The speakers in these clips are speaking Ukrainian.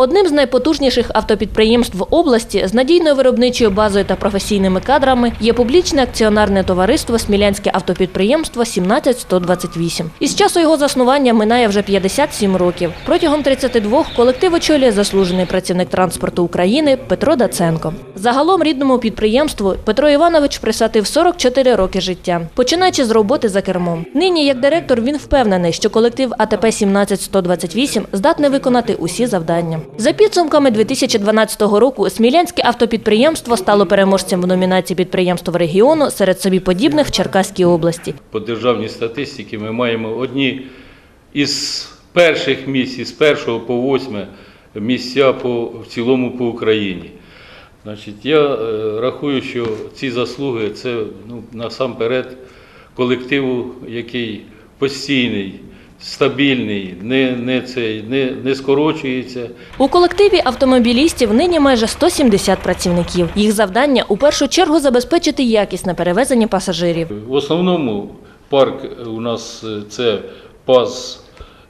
Одним з найпотужніших автопідприємств області з надійною виробничою базою та професійними кадрами є публічне акціонарне товариство Смілянське автопідприємство 17128. Із часу його заснування минає вже 57 років. Протягом 32 колектив очолює заслужений працівник транспорту України Петро Даценко. Загалом рідному підприємству Петро Іванович присвятив 44 роки життя, починаючи з роботи за кермом. Нині, як директор, він впевнений, що колектив АТП 17128 здатний виконати усі завдання. За підсумками 2012 року Смілянське автопідприємство стало переможцем в номінації підприємство регіону серед собі подібних в Черкаській області. По державній статистиці ми маємо одні із перших місць, із першого по восьме місця по, в цілому по Україні. Значить, я е, рахую, що ці заслуги це ну, насамперед колективу, який постійний, стабільний, не, не, цей, не, не скорочується. У колективі автомобілістів нині майже 170 працівників. Їх завдання у першу чергу забезпечити якісне перевезення пасажирів. В основному парк у нас е, це ПАЗ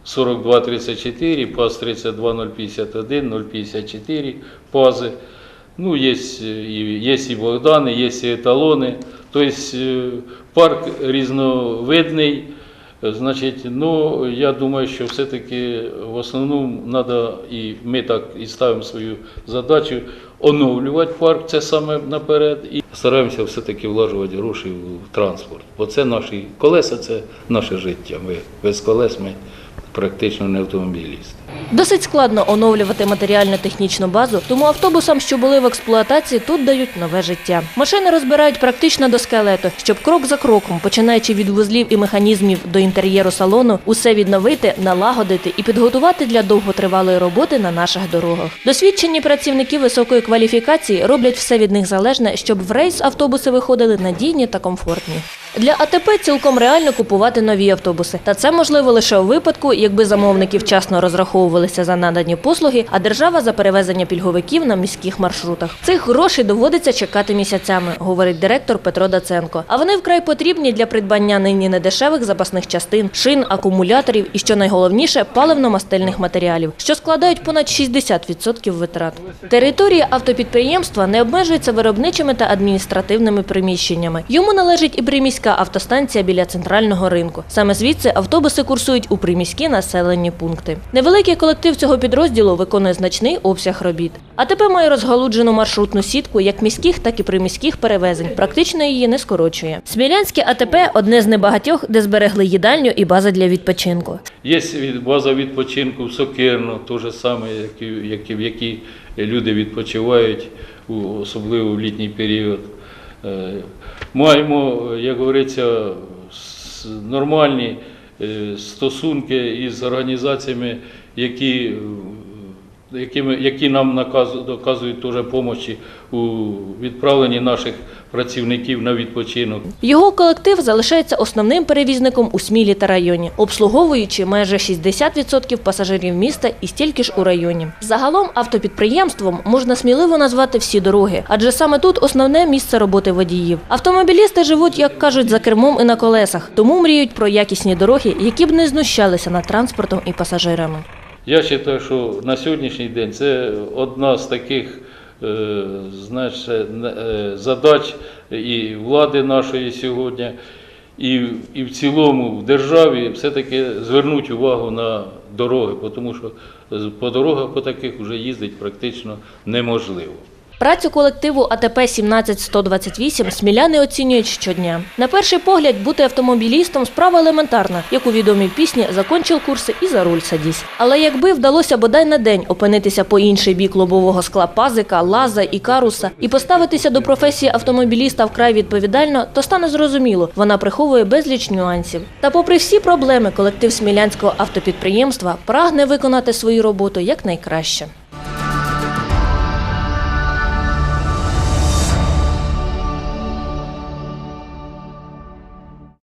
4234, ПАЗ 32051, 054 ПАЗи. Ну, є, і, є і Богдани, є і еталони. Тобто е, парк різновидний. Значить, ну, я думаю, що все-таки в основному треба, і ми так і ставимо свою задачу оновлювати парк, це саме наперед, і стараємося все-таки влажувати гроші в транспорт. Бо це наші колеса, це наше життя. Ми без колес ми практично не автомобілісти. Досить складно оновлювати матеріально-технічну базу, тому автобусам, що були в експлуатації, тут дають нове життя. Машини розбирають практично до скелету, щоб крок за кроком, починаючи від вузлів і механізмів до інтер'єру салону, усе відновити, налагодити і підготувати для довготривалої роботи на наших дорогах. Досвідчені працівники високої кваліфікації роблять все від них залежне, щоб в рейс автобуси виходили надійні та комфортні. Для АТП цілком реально купувати нові автобуси, та це можливо лише у випадку, якби замовники вчасно розраховувалися за надані послуги, а держава за перевезення пільговиків на міських маршрутах. Цих грошей доводиться чекати місяцями, говорить директор Петро Даценко. А вони вкрай потрібні для придбання нині недешевих запасних частин, шин, акумуляторів і, що найголовніше, паливно-мастильних матеріалів, що складають понад 60% витрат. Територія автопідприємства не обмежується виробничими та адміністративними приміщеннями. Йому належить і приміська автостанція біля центрального ринку. Саме звідси автобуси курсують у приміські населені пункти. Невеликий колектив цього підрозділу виконує значний обсяг робіт. АТП має розгалуджену маршрутну сітку як міських, так і приміських перевезень. Практично її не скорочує. Смілянське АТП одне з небагатьох, де зберегли їдальню і бази для відпочинку. Є база відпочинку в Сокирно, те ж саме, як і- в якій люди відпочивають, особливо в літній період. Е, Маємо, як говориться, нормальні е, стосунки із організаціями, які, якими, які нам наказу- доказують теж допомоги у відправленні наших працівників на відпочинок. Його колектив залишається основним перевізником у Смілі та районі, обслуговуючи майже 60% пасажирів міста і стільки ж у районі. Загалом автопідприємством можна сміливо назвати всі дороги, адже саме тут основне місце роботи водіїв. Автомобілісти живуть, як кажуть, за кермом і на колесах, тому мріють про якісні дороги, які б не знущалися над транспортом і пасажирами. Я вважаю, що на сьогоднішній день це одна з таких е, знаєш, е, е, задач і влади нашої сьогодні, і, і в цілому в державі все-таки звернути увагу на дороги, тому що по дорогах по таких вже їздити практично неможливо. Працю колективу АТП 17128 сміляни оцінюють щодня. На перший погляд, бути автомобілістом справа елементарна, як у відомій пісні «Закончив курси і за руль садись». Але якби вдалося бодай на день опинитися по інший бік лобового скла пазика, лаза і каруса і поставитися до професії автомобіліста вкрай відповідально, то стане зрозуміло, вона приховує безліч нюансів. Та попри всі проблеми, колектив смілянського автопідприємства прагне виконати свою роботу якнайкраще.